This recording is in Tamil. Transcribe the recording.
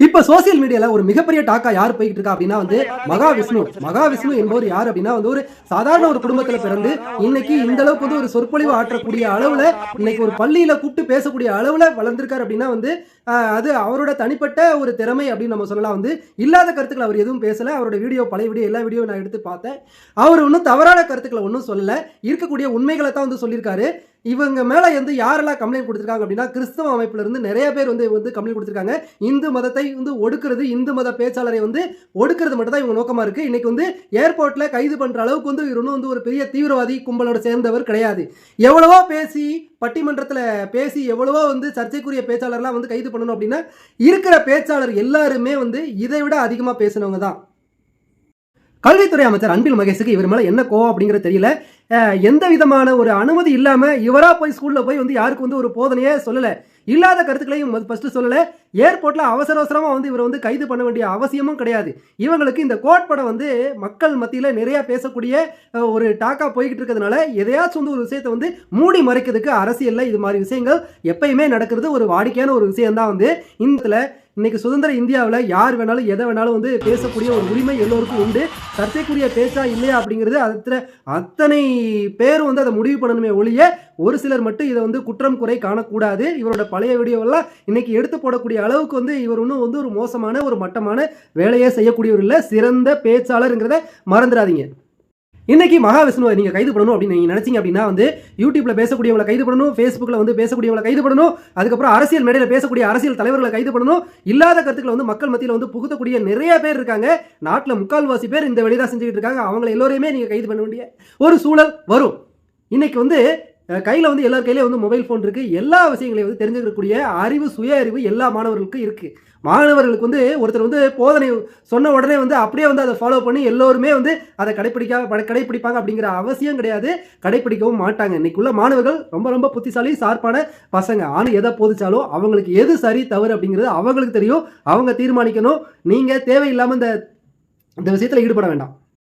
இப்ப சோசியல் மீடியால ஒரு மிகப்பெரிய டாக்கா யார் போய்கிட்டு இருக்கா அப்படின்னா வந்து மகாவிஷ்ணு. மகாவிஷ்ணு என்பவர் யார் அப்படின்னா வந்து ஒரு சாதாரண ஒரு குடும்பத்துல பிறந்து இன்னைக்கு இந்த அளவுக்கு வந்து ஒரு சொற்பொழிவு ஆற்றக்கூடிய அளவுல இன்னைக்கு ஒரு பள்ளியில கூப்பிட்டு பேசக்கூடிய அளவுல வளர்ந்திருக்காரு அப்படின்னா வந்து ஆஹ், அது அவரோட தனிப்பட்ட ஒரு திறமை அப்படின்னு நம்ம சொல்லலாம். வந்து இல்லாத கருத்துக்கள் அவர் எதுவும் பேசல. அவரோட வீடியோ பழைய வீடியோ எல்லா வீடியோ நான் எடுத்து பார்த்தேன். அவர் ஒன்றும் தவறான கருத்துக்களை ஒன்றும் சொல்லல. இருக்கக்கூடிய உண்மைகளை தான் வந்து சொல்லியிருக்காரு. இவங்க மேலே வந்து யாரெல்லாம் கம்ப்ளைண்ட் கொடுத்துருக்காங்க அப்படின்னா கிறிஸ்தவ அமைப்பிலிருந்து நிறைய பேர் வந்து வந்து கம்ப்ளைண்ட் கொடுத்துருக்காங்க. இந்து மதத்தை வந்து ஒடுக்கிறது இந்து மத பேச்சாளரை வந்து ஒடுக்கிறது மட்டும் தான் இவங்க நோக்கமாக இருக்குது இன்னைக்கு வந்து ஏர்போர்ட்டில் கைது பண்ணுற அளவுக்கு வந்து இவர் ஒன்றும் வந்து ஒரு பெரிய தீவிரவாதி கும்பலோட சேர்ந்தவர் கிடையாது. எவ்வளவோ பேசி பட்டிமன்றத்தில் பேசி எவ்வளவோ வந்து சர்ச்சைக்குரிய பேச்சாளர்லாம் வந்து கைது பண்ணணும் அப்படின்னா இருக்கிற பேச்சாளர் எல்லாருமே வந்து இதை விட அதிகமாக பேசினவங்க தான். கல்வித்துறை அமைச்சர் அன்பில் மகேஷுக்கு இவர் மேலே என்ன கோவம் அப்படிங்கிறது தெரியல. எந்த விதமான ஒரு அனுமதி இல்லாமல் இவராக போய் ஸ்கூலில் போய் வந்து யாருக்கு வந்து ஒரு போதனையே சொல்லலை. இல்லாத கருத்துக்களையும் ஃபஸ்ட்டு சொல்லலை. ஏர்போர்ட்டில் அவசர அவசரமாக வந்து இவரை வந்து கைது பண்ண வேண்டிய அவசியமும் கிடையாது. இவங்களுக்கு இந்த கோட் படம் வந்து மக்கள் மத்தியில் நிறையா பேசக்கூடிய ஒரு டாக்கா போய்கிட்டு இருக்கிறதுனால எதையாச்சும் வந்து ஒரு விஷயத்தை வந்து மூடி மறைக்கிறதுக்கு அரசியலில் இது மாதிரி விஷயங்கள் எப்பயுமே நடக்கிறது ஒரு வாடிக்கையான ஒரு விஷயம்தான் வந்து. இந்த இன்னைக்கு சுதந்திர இந்தியாவில் யார் வேணாலும் எதை வேணாலும் வந்து பேசக்கூடிய ஒரு உரிமை எல்லோருக்கும் உண்டு. சர்ச்சைக்குரிய பேச்சா இல்லையா அப்படிங்கிறது அத்தனை அத்தனை பேரும் வந்து அதை முடிவு பண்ணணுமே ஒழிய ஒரு சிலர் மட்டும் இதை வந்து குற்றம் குறை காணக்கூடாது. இவரோட பழைய வீடியோவெல்லாம் இன்னைக்கு எடுத்து போடக்கூடிய அளவுக்கு வந்து இவர் இன்னும் வந்து ஒரு மோசமான ஒரு மட்டமான வேலையை செய்யக்கூடியவர் இல்லை. சிறந்த பேச்சாளருங்கிறத மறந்துடாதீங்க. இன்னைக்கு மகாவிஷ்ணுவை நீங்கள் கைது பண்ணணும் அப்படின்னு நீங்கள் நினச்சிங்க அப்படின்னா வந்து யூடியூப்பில் பேசக்கூடியவங்களை கைது பண்ணணும் ஃபேஸ்புக்கில் வந்து பேசக்கூடியவங்களை கைது பண்ணணும் அதுக்கப்புறம் அரசியல் மேடையில் பேசக்கூடிய அரசியல் தலைவர்களை கைது பண்ணணும் இல்லாத கருத்துக்களை வந்து மக்கள் மத்தியில் வந்து புகுத்தக்கூடிய நிறைய பேர் இருக்காங்க. நாட்டில் முக்கால்வாசி பேர் இந்த வெளிதான் செஞ்சுக்கிட்டு இருக்காங்க. அவங்களை எல்லோரையுமே நீங்கள் கைது பண்ண வேண்டிய ஒரு சூழல் வரும். இன்னைக்கு வந்து கையில் வந்து எல்லார் கையிலயும் வந்து மொபைல் ஃபோன் இருக்குது எல்லா விஷயங்களையும் வந்து தெரிஞ்சுக்கக்கூடிய அறிவு சுய அறிவு எல்லா மாணவர்களுக்கும் இருக்குது மாணவர்களுக்கு வந்து ஒருத்தர் வந்து போதனை சொன்ன உடனே வந்து அப்படியே வந்து அதை ஃபாலோ பண்ணி எல்லோருமே வந்து அதை கடைப்பிடிக்க பட- கடைப்பிடிப்பாங்க அப்படிங்கிற அவசியம் கிடையாது. கடைப்பிடிக்கவும் மாட்டாங்க. இன்றைக்குள்ள மாணவர்கள் ரொம்ப ரொம்ப புத்திசாலி சார்பான பசங்க. ஆனால் எதை போதிச்சாலும் அவங்களுக்கு எது சரி தவறு அப்படிங்கிறது அவங்களுக்கு தெரியும். அவங்க தீர்மானிக்கணும். நீங்கள் தேவையில்லாமல் இந்த இந்த விஷயத்தில் ஈடுபட வேண்டாம்.